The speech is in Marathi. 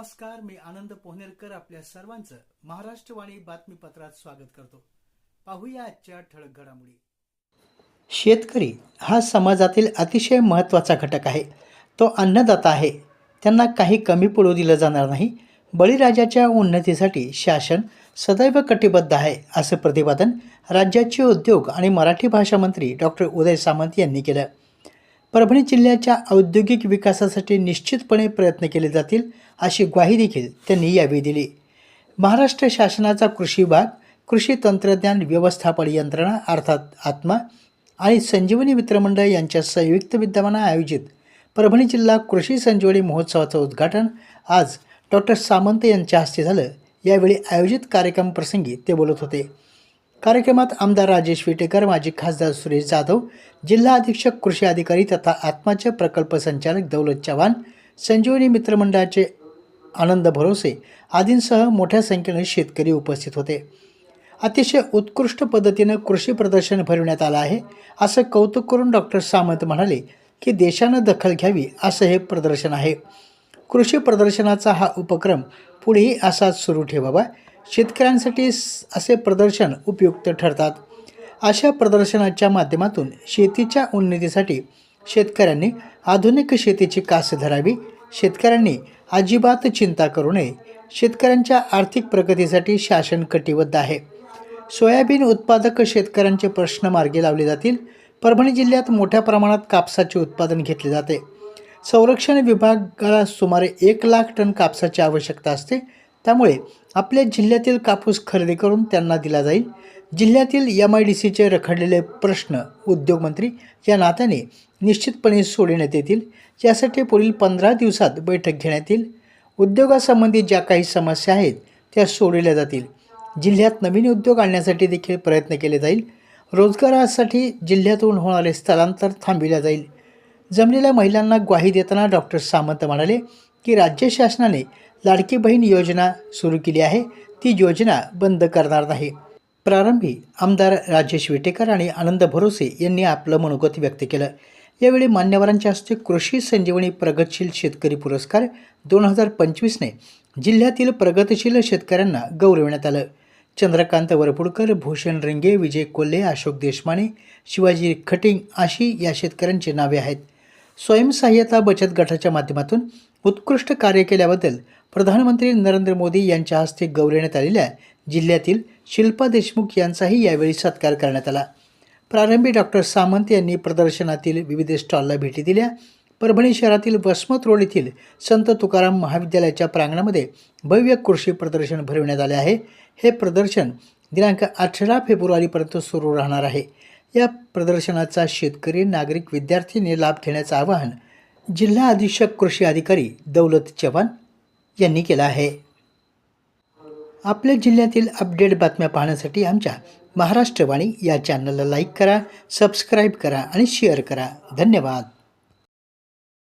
नमस्कार मी आनंद पोहनेरकर आपल्या सर्वांचं महाराष्ट्रवाणी बातमीपत्रात स्वागत करतो. पाहूया आजच्या ठळक घडामोडी. शेतकरी हा समाजातील अतिशय महत्त्वाचा घटक आहे. तो अन्नदाता आहे. त्यांना काही कमी पडू दिलं जाणार नाही. बळीराजाच्या उन्नतीसाठी शासन सदैव कटिबद्ध आहे असं प्रतिपादन राज्याचे उद्योग आणि मराठी भाषा मंत्री डॉक्टर उदय सामंत यांनी केलं. परभणी जिल्ह्याच्या औद्योगिक विकासासाठी निश्चितपणे प्रयत्न केले जातील अशी ग्वाही देखील त्यांनी यावेळी दिली. महाराष्ट्र शासनाचा कृषी विभाग कृषी तंत्रज्ञान व्यवस्थापन यंत्रणा अर्थात आत्मा आणि संजीवनी मित्रमंडळ यांच्या संयुक्त विद्यमानं आयोजित परभणी जिल्हा कृषी संजीवनी महोत्सवाचं उद्घाटन आज डॉक्टर सामंत यांच्या हस्ते झालं. यावेळी आयोजित कार्यक्रमप्रसंगी ते बोलत होते. कार्यक्रमात आमदार राजेश विटेकर माजी खासदार सुरेश जाधव जिल्हा अधीक्षक कृषी अधिकारी तथा आत्माचे प्रकल्प संचालक दौलत चव्हाण संजीवनी मित्रमंडळाचे आनंद भरोसे आदींसह मोठ्या संख्येने शेतकरी उपस्थित होते. अतिशय उत्कृष्ट पद्धतीनं कृषी प्रदर्शन भरविण्यात आलं आहे. असं कौतुक करून डॉक्टर सामंत म्हणाले की देशानं दखल घ्यावी असं हे प्रदर्शन आहे. कृषी प्रदर्शनाचा हा उपक्रम पुढेही असाच सुरू ठेवावा. शेतकऱ्यांसाठी स- असे प्रदर्शन उपयुक्त ठरतात. अशा प्रदर्शनाच्या माध्यमातून शेतीच्या उन्नतीसाठी शेतकऱ्यांनी आधुनिक शेतीची कास धरावी. शेतकऱ्यांनी अजिबात चिंता करू नये. शेतकऱ्यांच्या आर्थिक प्रगतीसाठी शासन कटिबद्ध आहे. सोयाबीन उत्पादक शेतकऱ्यांचे प्रश्न मार्गी लावले जातील. परभणी जिल्ह्यात मोठ्या प्रमाणात कापसाचे उत्पादन घेतले जाते. संरक्षण विभागाला सुमारे एक लाख टन कापसाची आवश्यकता असते. त्यामुळे आपल्या जिल्ह्यातील कापूस खरेदी करून त्यांना दिला जाईल. जिल्ह्यातील एम आय डी सीचे रखडलेले प्रश्न उद्योगमंत्री या नात्याने निश्चितपणे सोडविण्यात येतील. यासाठी पुढील पंधरा दिवसात बैठक घेण्यात येईल. उद्योगासंबंधी ज्या काही समस्या आहेत त्या सोडविल्या जातील. जिल्ह्यात नवीन उद्योग आणण्यासाठी देखील प्रयत्न केले जाईल. रोजगारासाठी जिल्ह्यातून होणारे स्थलांतर थांबविले जाईल. जमलेल्या महिलांना ग्वाही देताना डॉक्टर सामंत म्हणाले की राज्य शासनाने लाडकी बहीण योजना सुरू केली आहे. ती योजना बंद करणार नाही. प्रारंभी आमदार राजेश विटेकर आणि आनंद भरोसे यांनी आपलं मनोगत व्यक्त केलं. यावेळी मान्यवरांच्या हस्ते कृषी संजीवनी प्रगतशील शेतकरी पुरस्कार दोन हजार पंचवीसने जिल्ह्यातील प्रगतशील शेतकऱ्यांना गौरविण्यात आलं. चंद्रकांत वरपुडकर भूषण रिंगे विजय कोल्हे अशोक देशमाने शिवाजी खटिंग अशी या शेतकऱ्यांची नावे आहेत. स्वयंसहाय्यता बचत गटाच्या माध्यमातून उत्कृष्ट कार्य केल्याबद्दल प्रधानमंत्री नरेंद्र मोदी यांच्या हस्ते गौरवण्यात आलेल्या जिल्ह्यातील शिल्पा देशमुख यांचाही यावेळी सत्कार करण्यात आला. प्रारंभी डॉक्टर सामंत यांनी प्रदर्शनातील विविध स्टॉलला भेटी दिल्या. परभणी शहरातील वसमत रोड येथील संत तुकाराम महाविद्यालयाच्या प्रांगणामध्ये भव्य कृषी प्रदर्शन भरविण्यात आले आहे. हे प्रदर्शन दिनांक अठरा फेब्रुवारीपर्यंत सुरू राहणार आहे. या प्रदर्शनाचा शेतकरी नागरिक विद्यार्थ्यांनी लाभ घेण्याचं आवाहन जिल्हा अधीक्षक कृषी अधिकारी दौलत चव्हाण यांनी केलं आहे. आपल्या जिल्ह्यातील अपडेट बातम्या पाहण्यासाठी आमच्या महाराष्ट्रवाणी या चॅनलला लाईक करा सबस्क्राईब करा आणि शेअर करा. धन्यवाद.